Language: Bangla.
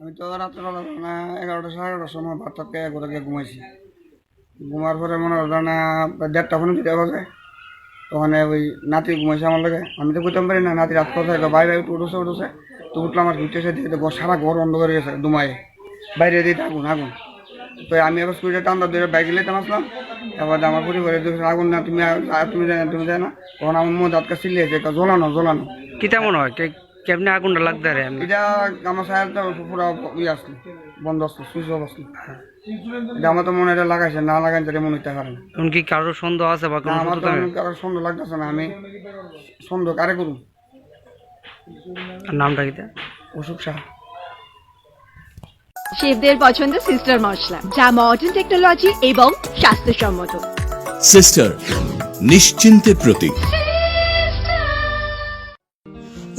আমি তো রাত্রেবেলা না, এগারোটা সাড়ে এগারোটার সময় পেয়ে করে গিয়ে ঘুমাইছি। ঘুমার পরে মনে হলো না, দেড়টা ফোন দিতে হবে ওখানে ওই নাতি ঘুমাইছে আমার লাগে। আমি তো বুঝতে পারি না, নাতি রাত কথা বাইরে একটু উঠেছে উঠেছে। তো উঠলাম আর ঘুরতেছে দিয়ে দেখো সারা ঘর অন্ধ করে গেছে, দুমায়ে। বাইরে দিয়ে আগুন আগুন। তো আমি এবার স্কুলে টান্দা ধরে বাইক লেতাম আসলাম এবার আমার পরিবারে আগুন না, তুমি তুমি জানো তুমি জানো। তখন আমার মধ্যে আটকা সিলিয়েছে জ্বলানো জ্বলানো। কিতা মনে হয়? কে- কেমনে আগুনটা লাগতে রে আমি এটা আমার সাহেব তো পুরো ইয়ে আসলো বন্ধ আসলো সুইচ অফ আসলো। এটা আমার তো মনে এটা লাগাইছে না মনে হইতে পারে এখন কি কারোর সন্দেহ আছে বা কোনো আমার তো সত্যতা নেই? অনেক কারও সন্দেহ লাগতেছে না আমি সন্দেহ কারে করুন আর নামটা অসুখ সাহা শেফদের পছন্দ সিস্টার মশলা যা মডার্ন টেকনোলজি এবং স্বাস্থ্যসম্মত। সিস্টার নিশ্চিন্তে প্রতীক।